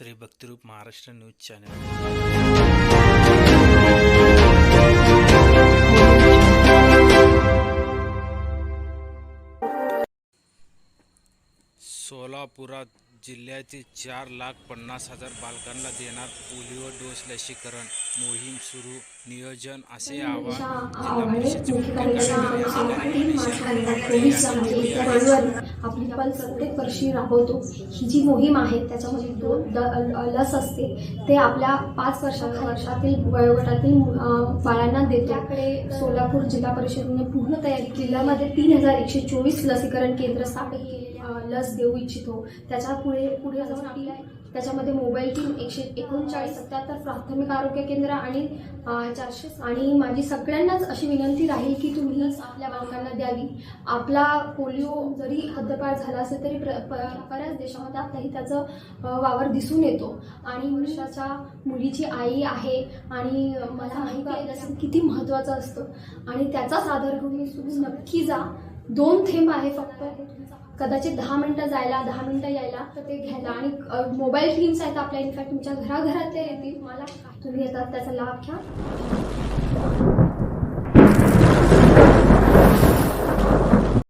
Shri Bhaktirup Maharashtra news channel సోలాపురాత్ जिल्ह्यातील चार लाख पन्नास हजार बालकांना देणार पोलिओ डोस लसीकरण. मोहीम सुरू. नियोजन असे आवाहन आपली पल्स प्रत्येक वर्षी राबवतो ही जी मोहीम आहे त्याच्यामध्ये दोन द- लस असते. ते आपल्या पाच वर्षा वर्षातील वयोगटातील बाळांना देतो. त्याकडे सोलापूर जिल्हा परिषदेने पूर्ण तयारी जिल्ह्यामध्ये तीन हजार एकशे चोवीस लसीकरण केंद्र स्थापित केलेले लस देऊ इच्छितो. त्याच्या पुढे पुढे जाऊन आपल्या त्याच्यामध्ये मोबाईल टीम एकशे एकोणचाळीस सत्याहत्तर प्राथमिक आरोग्य केंद्र आणि चारशे आणि माझी सगळ्यांनाच अशी विनंती राहील की तुम्ही आपल्या बालकांना द्यावी. आपला पोलिओ जरी हद्दपार झाला असेल तरी प्र- बऱ्याच देशामध्ये आताही त्याचं वावर दिसून येतो. आणि वर्षाच्या मुलीची आई आहे आणि मला माहिती आहे त्याचं किती महत्त्वाचं असतं. आणि त्याचाच आधार घेऊन मी तुम्ही नक्की जा. दोन थेंब आहे फक्त. कदाचित दहा मिनिटं जायला दहा मिनिटं यायला तर ते घ्यायला. आणि मोबाईल थीम्स आहेत आपल्या. इनफॅक्ट तुमच्या घराघरातल्या येतील. मला तुम्ही येतात त्याचा लाभ घ्या.